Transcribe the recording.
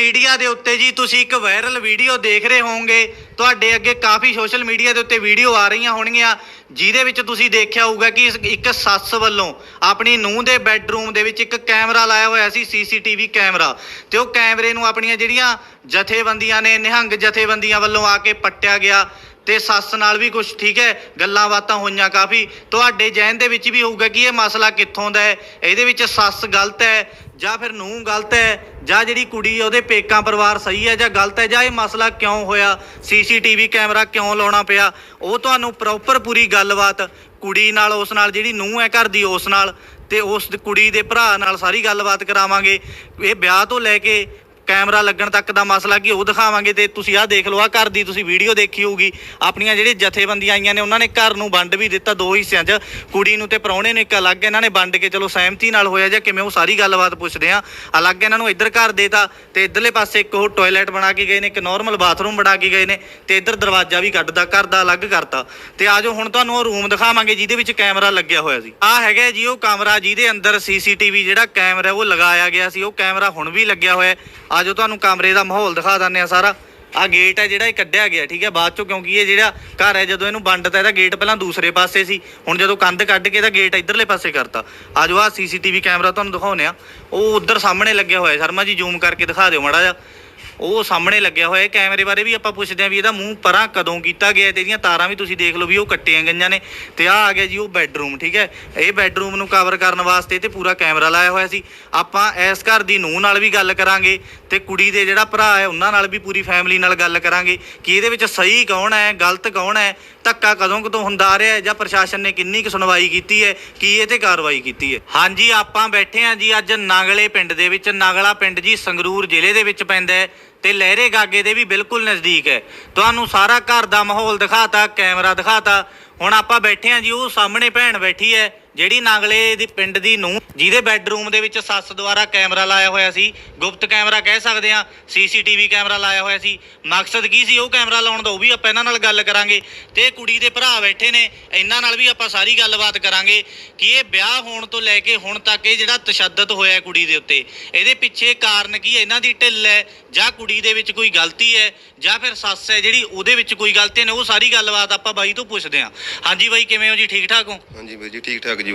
Media ਦੇ ਉੱਤੇ ਜੀ, ਤੁਸੀਂ ਇੱਕ ਵਾਇਰਲ ਵੀਡੀਓ ਦੇਖ ਰਹੇ ਹੋਵੋਗੇ। ਤੁਹਾਡੇ ਅੱਗੇ ਕਾਫੀ ਸੋਸ਼ਲ ਮੀਡੀਆ ਦੇ ਉੱਤੇ ਵੀਡੀਓ ਆ ਰਹੀਆਂ ਹੋਣਗੀਆਂ। ਜਿਹਦੇ ਵਿੱਚ ਤੁਸੀਂ ਦੇਖਿਆ ਹੋਊਗਾ ਕਿ ਇੱਕ ਸੱਸ ਵੱਲੋਂ ਆਪਣੀ ਨੂੰਹ ਦੇ ਬੈੱਡਰੂਮ ਦੇ ਵਿੱਚ ਇੱਕ ਕੈਮਰਾ ਲਾਇਆ ਹੋਇਆ ਸੀ ਸੀਸੀਟੀਵੀ ਕੈਮਰਾ ਤੇ ਉਹ ਕੈਮਰੇ ਨੂੰ ਆਪਣੀਆਂ ਜਿਹੜੀਆਂ ਜਥੇਬੰਦੀਆਂ ਨੇ, ਨਿਹੰਗ ਜਥੇਬੰਦੀਆਂ ਵੱਲੋਂ ਆ ਕੇ ਪੱਟਿਆ ਗਿਆ। ਤੇ ਸੱਸ ਨਾਲ ਵੀ ਕੁਝ ਠੀਕ ਹੈ, ਗੱਲਾਂ ਬਾਤਾਂ ਹੋਈਆਂ ਕਾਫੀ। ਤੁਹਾਡੇ ਜਹਿਨ ਦੇ ਵਿੱਚ ਵੀ ਹੋਊਗਾ ਕਿ ਇਹ ਮਸਲਾ ਕਿੱਥੋਂ ਦਾ ਹੈ। ਇਹਦੇ ਵਿੱਚ ਸੱਸ ਗਲਤ ਹੈ। ਜਾਂ ਫਿਰ ਨੂੰਹ ਗਲਤ ਹੈ, ਜਾਂ ਜਿਹੜੀ ਕੁੜੀ ਉਹਦੇ ਪੇਕਾਂ ਪਰਿਵਾਰ ਸਹੀ ਹੈ, ਜਾਂ ਗਲਤ ਹੈ, ਜਾਂ ਇਹ ਮਸਲਾ ਕਿਉਂ ਹੋਇਆ, ਸੀਸੀਟੀਵੀ ਕੈਮਰਾ ਕਿਉਂ ਲਾਉਣਾ ਪਿਆ, ਉਹ ਤੁਹਾਨੂੰ ਪ੍ਰੋਪਰ ਪੂਰੀ ਗੱਲਬਾਤ ਕੁੜੀ ਨਾਲ, ਉਸ ਨਾਲ, ਜਿਹੜੀ ਨੂੰਹ ਹੈ ਘਰ ਦੀ, ਉਸ ਨਾਲ ਤੇ ਉਸ ਕੁੜੀ ਦੇ ਭਰਾ ਨਾਲ ਸਾਰੀ ਗੱਲਬਾਤ ਕਰਾਵਾਂਗੇ। ਇਹ ਵਿਆਹ ਤੋਂ ਲੈ ਕੇ ਕੈਮਰਾ ਲੱਗਣ ਤੱਕ ਦਾ ਮਸਲਾ ਕੀ, ਉਹ ਦਿਖਾਵਾਂਗੇ ਤੇ ਤੁਸੀਂ ਆਹ ਦੇਖ ਲਓ, ਆਹ ਘਰ ਦੀ ਤੁਸੀਂ ਵੀਡੀਓ ਦੇਖੀ ਹੋਊਗੀ। ਆਪਣੀਆਂ ਜਿਹੜੇ ਜਥੇਬੰਦੀਆਂ ਆਈਆਂ ਨੇ, ਉਹਨਾਂ ਨੇ ਘਰ ਨੂੰ ਵੰਡ ਵੀ ਦਿੱਤਾ ਦੋ ਹਿੱਸਿਆਂ 'ਚ। ਕੁੜੀ ਨੂੰ ਤੇ ਪ੍ਰਾਹੁਣੇ ਨੂੰ ਇੱਕ ਅਲੱਗ ਇਹਨਾਂ ਨੇ ਵੰਡ ਕੇ, ਚਲੋ ਸਹਿਮਤੀ ਨਾਲ ਹੋਇਆ ਜਾਂ ਕਿਵੇਂ, ਉਹ ਸਾਰੀ ਗੱਲਬਾਤ ਪੁੱਛਦੇ ਆ। ਅਲੱਗ ਇਹਨਾਂ ਨੂੰ ਇੱਧਰ ਘਰ ਦੇਤਾ ਤੇ ਇੱਧਰਲੇ ਪਾਸੇ ਇੱਕ ਉਹ ਟਾਇਲਟ ਬਣਾ ਕੇ ਗਏ ਨੇ, ਇੱਕ ਨਾਰਮਲ ਬਾਥਰੂਮ ਬਣਾ ਕੇ ਗਏ ਨੇ ਤੇ ਇੱਧਰ ਦਰਵਾਜ਼ਾ ਵੀ ਕੱਢਦਾ, ਘਰ ਦਾ ਅਲੱਗ ਕਰਤਾ। ਤੇ ਆਜੋ ਹੁਣ ਤੁਹਾਨੂੰ ਉਹ ਰੂਮ ਦਿਖਾਵਾਂਗੇ ਜਿਹਦੇ ਵਿੱਚ ਕੈਮਰਾ ਲੱਗਿਆ ਹੋਇਆ ਸੀ। ਆਹ ਹੈਗਾ ਜੀ ਉਹ ਕਮਰਾ ਜਿਹਦੇ ਅੰਦਰ ਸੀਸੀਟੀਵੀ ਜਿਹੜਾ ਕੈਮਰਾ ਉਹ ਲਗਾਇਆ ਗਿਆ ਸੀ, ਉਹ ਕੈਮਰਾ ਹੁਣ ਵੀ ਲੱਗਿਆ ਹੋਇਆ ਆਜੋ ਤੁਹਾਨੂੰ ਕਮਰੇ ਦਾ ਮਾਹੌਲ ਦਿਖਾ ਦਿੰਦੇ ਆ ਸਾਰਾ। ਆ ਗੇਟ ਹੈ ਜਿਹੜਾ ਇਹ ਕੱਢਿਆ ਗਿਆ, ਠੀਕ ਹੈ? ਬਾਅਦ ਚੋਂ ਕਿਉਂਕਿ ਇਹ ਜਿਹੜਾ ਘਰ ਹੈ, ਜਦੋਂ ਇਹਨੂੰ ਵੰਡਤਾ, ਇਹਦਾ ਗੇਟ ਪਹਿਲਾਂ ਦੂਸਰੇ ਪਾਸੇ ਸੀ। ਹੁਣ ਜਦੋਂ ਕੰਧ ਕੱਢ ਕੇ ਇਹਦਾ ਗੇਟ ਇਧਰਲੇ ਪਾਸੇ ਕਰਤਾ। ਆਜੋ ਆ ਸੀਸੀਟੀਵੀ ਕੈਮਰਾ ਤੁਹਾਨੂੰ ਦਿਖਾਉਂਦੇ ਆ ਉਹ ਉਧਰ ਸਾਹਮਣੇ ਲੱਗਿਆ ਹੋਇਆ ਸ਼ਰਮਾ ਜੀ ਜ਼ੂਮ ਕਰਕੇ ਦਿਖਾ ਦਿਓ ਮਾੜਾ ਜਿਹਾ। ਉਹ ਸਾਹਮਣੇ ਲੱਗਿਆ ਹੋਇਆ ਹੈ। ਕੈਮਰੇ ਬਾਰੇ ਵੀ ਆਪਾਂ ਪੁੱਛਦੇ ਆਂ ਵੀ ਇਹਦਾ ਮੂੰਹ ਪਰਾਂ ਕਦੋਂ ਕੀਤਾ ਗਿਆ ਤੇ ਇਹਦੀਆਂ ਤਾਰਾਂ ਵੀ ਤੁਸੀਂ ਦੇਖ ਲਓ ਵੀ ਉਹ ਕੱਟੀਆਂ ਗਈਆਂ ਨੇ ਤੇ ਆ ਆ ਗਿਆ ਜੀ ਉਹ ਬੈੱਡਰੂਮ, ਠੀਕ ਹੈ? ਇਹ ਬੈੱਡਰੂਮ ਨੂੰ ਕਵਰ ਕਰਨ ਵਾਸਤੇ ਤੇ ਪੂਰਾ ਕੈਮਰਾ ਲਾਇਆ ਹੋਇਆ ਸੀ। ਆਪਾਂ ਇਸ ਘਰ ਦੀ ਨੂੰਹ ਨਾਲ ਵੀ ਗੱਲ ਕਰਾਂਗੇ ਤੇ ਕੁੜੀ ਦੇ ਜਿਹੜਾ ਭਰਾ ਹੈ ਉਹਨਾਂ ਨਾਲ ਵੀ ਪੂਰੀ ਫੈਮਿਲੀ ਨਾਲ ਗੱਲ ਕਰਾਂਗੇ ਕਿ ਇਹਦੇ ਵਿੱਚ ਸਹੀ ਕੌਣ ਹੈ, ਗਲਤ ਕੌਣ ਹੈ, ਧੱਕਾ ਕਦੋਂ ਕਦੋਂ ਹੁੰਦਾ ਆ ਰਿਹਾ ਹੈ ਜਾਂ ਪ੍ਰਸ਼ਾਸਨ ਨੇ ਕਿੰਨੀ ਕੁ ਸੁਣਵਾਈ ਕੀਤੀ ਹੈ, ਕੀ ਇਹ ਤੇ ਕਾਰਵਾਈ ਕੀਤੀ ਹੈ? ਹਾਂਜੀ, ਆਪਾਂ ਬੈਠੇ ਹਾਂ ਜੀ ਅੱਜ ਨਾਗਲੇ ਪਿੰਡ ਦੇ ਵਿੱਚ। ਨਾਗਲਾ ਪਿੰਡ ਜੀ ਸੰਗਰੂਰ ਜ਼ਿਲ੍ਹੇ ਦੇ ਵਿੱਚ ਪੈਂਦਾ ਹੈ। ਤੇ ਲਹਿਰੇ ਗਾਗੇ ਦੇ ਵੀ ਬਿਲਕੁਲ ਨਜ਼ਦੀਕ ਹੈ। ਤੁਹਾਨੂੰ ਸਾਰਾ ਘਰ ਦਾ ਮਾਹੌਲ ਦਿਖਾਤਾ, ਕੈਮਰਾ ਦਿਖਾਤਾ ਹੁਣ ਆਪਾਂ ਬੈਠੇ ਹਾਂ ਜੀ, ਉਹ ਸਾਹਮਣੇ ਭੈਣ ਬੈਠੀ ਹੈ ਜਿਹੜੀ ਨਾਗਲੇ ਦੀ ਪਿੰਡ ਦੀ ਨੂੰ ਜਿਹਦੇ ਬੈੱਡਰੂਮ ਦੇ ਵਿੱਚ ਸੱਸ ਦੁਆਰਾ ਕੈਮਰਾ ਲਾਇਆ ਹੋਇਆ ਸੀ। ਗੁਪਤ ਕੈਮਰਾ ਕਹਿ ਸਕਦੇ ਆ, ਸੀਸੀਟੀਵੀ ਕੈਮਰਾ ਲਾਇਆ ਹੋਇਆ ਸੀ। ਮਕਸਦ ਕੀ ਸੀ ਉਹ ਕੈਮਰਾ ਲਾਉਣ ਦਾ, ਉਹ ਵੀ ਆਪਾਂ ਇਹਨਾਂ ਨਾਲ ਗੱਲ ਕਰਾਂਗੇ। ਤੇ ਕੁੜੀ ਦੇ ਭਰਾ ਬੈਠੇ ਨੇ, ਇਹਨਾਂ ਨਾਲ ਵੀ ਆਪਾਂ ਸਾਰੀ ਗੱਲਬਾਤ ਕਰਾਂਗੇ ਕਿ ਇਹ ਵਿਆਹ ਹੋਣ ਤੋਂ ਲੈ ਕੇ ਹੁਣ ਤੱਕ ਇਹ ਜਿਹੜਾ ਤਸ਼ੱਦਦ ਹੋਇਆ ਕੁੜੀ ਦੇ ਉੱਤੇ, ਇਹਦੇ ਪਿੱਛੇ ਕਾਰਨ ਕੀ ਹੈ? ਇਹਨਾਂ ਦੀ ਢਿੱਲ ਹੈ, ਜਾਂ ਕੁੜੀ ਦੇ ਵਿੱਚ ਕੋਈ ਗਲਤੀ ਹੈ, ਜਾਂ ਫਿਰ ਸੱਸ ਹੈ ਜਿਹੜੀ ਉਹਦੇ ਵਿੱਚ ਕੋਈ ਗਲਤੀ ਨੇ ਉਹ ਸਾਰੀ ਗੱਲਬਾਤ ਆਪਾਂ ਬਾਈ ਤੋਂ ਪੁੱਛਦੇ ਹਾਂ ਹਾਂਜੀ ਬਾਈ ਕਿਵੇਂ ਹੋ ਜੀ? ਠੀਕ ਠਾਕ ਹੋ? ਹਾਂਜੀ ਬਾਈ ਜੀ ਠੀਕ ਠਾਕ ਜੀ